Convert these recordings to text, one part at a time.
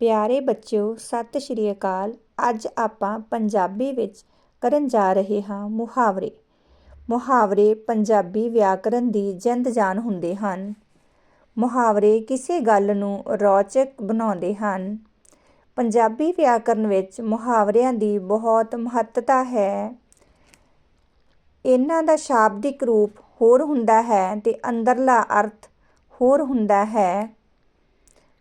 ਪਿਆਰੇ ਬੱਚਿਓ, ਸਤਿ ਸ਼੍ਰੀ ਅਕਾਲ। ਅੱਜ ਆਪਾਂ ਪੰਜਾਬੀ ਵਿੱਚ ਕਰਨ ਜਾ ਰਹੇ ਹਾਂ ਮੁਹਾਵਰੇ। ਮੁਹਾਵਰੇ ਪੰਜਾਬੀ ਵਿਆਕਰਨ ਦੀ ਜੰਦ ਜਾਨ ਹੁੰਦੇ ਹਨ। ਮੁਹਾਵਰੇ ਕਿਸੇ ਗੱਲ ਨੂੰ ਰੌਚਕ ਬਣਾਉਂਦੇ ਹਨ। ਪੰਜਾਬੀ ਵਿਆਕਰਨ ਵਿੱਚ ਮੁਹਾਵਰਿਆਂ ਦੀ ਬਹੁਤ ਮਹੱਤਤਾ ਹੈ। ਇਹਨਾਂ ਦਾ ਸ਼ਾਬਦਿਕ ਰੂਪ ਹੋਰ ਹੁੰਦਾ ਹੈ ਤੇ ਅੰਦਰਲਾ ਅਰਥ ਹੋਰ ਹੁੰਦਾ ਹੈ।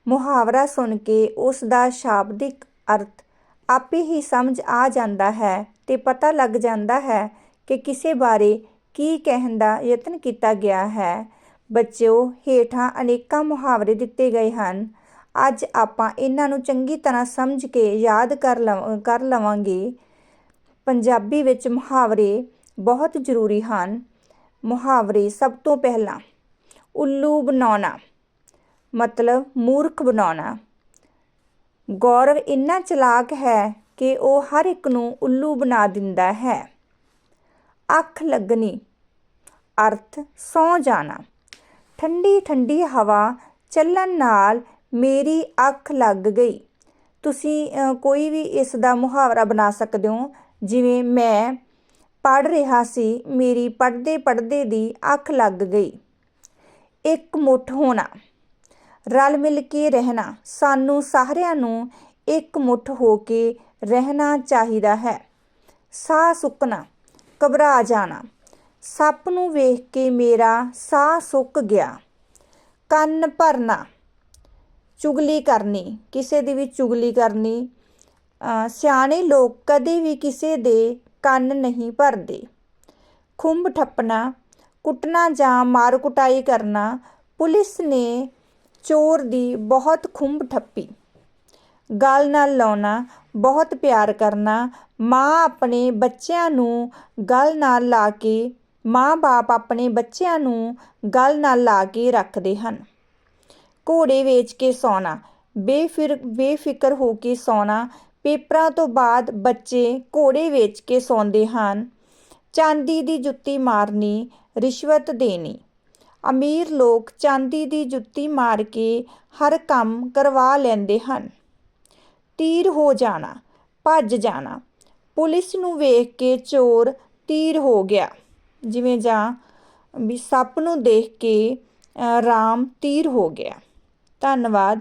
ਮੁਹਾਵਰਾ ਸੁਣ ਕੇ ਉਸ ਦਾ ਸ਼ਾਬਦਿਕ ਅਰਥ ਆਪੇ ਹੀ ਸਮਝ ਆ ਜਾਂਦਾ ਹੈ ਤੇ ਪਤਾ ਲੱਗ ਜਾਂਦਾ ਹੈ ਕਿ ਕਿਸੇ ਬਾਰੇ ਕੀ ਕਹਿਣ ਦਾ ਯਤਨ ਕੀਤਾ ਗਿਆ ਹੈ। ਬੱਚਿਓ, ਹੇਠਾਂ ਅਨੇਕਾਂ ਮੁਹਾਵਰੇ ਦਿੱਤੇ ਗਏ ਹਨ। ਅੱਜ ਆਪਾਂ ਇਹਨਾਂ ਨੂੰ ਚੰਗੀ ਤਰ੍ਹਾਂ ਸਮਝ ਕੇ ਯਾਦ ਕਰ ਲਵ, ਕਰ ਲਵਾਂਗੇ। ਪੰਜਾਬੀ ਵਿੱਚ ਮੁਹਾਵਰੇ ਬਹੁਤ ਜ਼ਰੂਰੀ ਹਨ। ਮੁਹਾਵਰੇ ਸਭ ਤੋਂ ਪਹਿਲਾਂ, ਉੱਲੂ ਬਣਾਉਣਾ। ਮਤਲਬ ਮੂਰਖ ਬਣਾਉਣਾ। ਗੌਰਵ ਇੰਨਾ ਚਲਾਕ ਹੈ ਕਿ ਉਹ ਹਰ ਇੱਕ ਨੂੰ ਉੱਲੂ ਬਣਾ ਦਿੰਦਾ ਹੈ। ਅੱਖ ਲੱਗਣੀ, ਅਰਥ ਸੌ ਜਾਣਾ। ਠੰਡੀ ਠੰਡੀ ਹਵਾ ਚੱਲਣ ਨਾਲ ਮੇਰੀ ਅੱਖ ਲੱਗ ਗਈ। ਤੁਸੀਂ ਕੋਈ ਵੀ ਇਸ ਦਾ ਮੁਹਾਵਰਾ ਬਣਾ ਸਕਦੇ ਹੋ। ਜਿਵੇਂ ਮੈਂ ਪੜ ਰਿਹਾ ਸੀ, ਮੇਰੀ ਪੜਦੇ ਪੜਦੇ ਦੀ ਅੱਖ ਲੱਗ ਗਈ। ਇੱਕ ਮੁੱਠ ਹੋਣਾ। ਰਲ ਮਿਲ ਕੇ ਰਹਿਣਾ। ਸਾਨੂੰ ਸਾਰਿਆਂ ਨੂੰ ਇੱਕ ਮੁੱਠ ਹੋ ਕੇ ਰਹਿਣਾ ਚਾਹੀਦਾ ਹੈ। ਸਾਹ ਸੁੱਕਣਾ, ਘਬਰਾ ਜਾਣਾ। ਸੱਪ ਨੂੰ ਵੇਖ ਕੇ ਮੇਰਾ ਸਾਹ ਸੁੱਕ ਗਿਆ। ਕੰਨ ਭਰਨਾ। ਚੁਗਲੀ ਕਰਨੀ, ਕਿਸੇ ਦੀ ਵੀ ਚੁਗਲੀ ਕਰਨੀ ਸਿਆਣੇ ਲੋਕ ਕਦੇ ਵੀ ਕਿਸੇ ਦੇ ਕੰਨ ਨਹੀਂ ਭਰਦੇ। ਖੁੰਬ ਠੱਪਣਾ, ਕੁੱਟਣਾ ਜਾਂ ਮਾਰ ਕੁਟਾਈ ਕਰਨਾ ਪੁਲਿਸ ਨੇ ਚੋਰ ਦੀ ਬਹੁਤ ਖੁੰਬ ਠੱਪੀ। ਗਲ ਨਾਲ ਲਾਉਣਾ, ਬਹੁਤ ਪਿਆਰ ਕਰਨਾ, ਮਾਂ ਆਪਣੇ ਬੱਚਿਆਂ ਨੂੰ ਗਲ ਨਾਲ ਲਾ ਕੇ, ਮਾਂ-ਬਾਪ ਆਪਣੇ ਬੱਚਿਆਂ ਨੂੰ ਗਲ ਨਾਲ ਲਾ ਕੇ ਰੱਖਦੇ ਹਨ। ਘੋੜੇ ਵੇਚ ਕੇ ਸੌਣਾ, ਬੇਫਿਰ, ਬੇਫਿਕਰ ਹੋ ਕੇ ਸੌਣਾ, ਪੇਪਰਾਂ ਤੋਂ ਬਾਅਦ ਬੱਚੇ ਘੋੜੇ ਵੇਚ ਕੇ ਸੌਂਦੇ ਹਨ, ਚਾਂਦੀ ਦੀ ਜੁੱਤੀ ਮਾਰਨੀ, ਰਿਸ਼ਵਤ ਦੇਣੀ। ਅਮੀਰ ਲੋਕ ਚਾਂਦੀ ਦੀ ਜੁੱਤੀ ਮਾਰ ਕੇ ਹਰ ਕੰਮ ਕਰਵਾ ਲੈਂਦੇ ਹਨ। ਤੀਰ ਹੋ ਜਾਣਾ, ਭੱਜ ਜਾਣਾ, ਪੁਲਿਸ ਨੂੰ ਵੇਖ ਕੇ ਚੋਰ ਤੀਰ ਹੋ ਗਿਆ। ਜਿਵੇਂ ਜਾਂ ਵੀ ਸੱਪ ਨੂੰ ਦੇਖ ਕੇ ਰਾਮ ਤੀਰ ਹੋ ਗਿਆ। ਧੰਨਵਾਦ।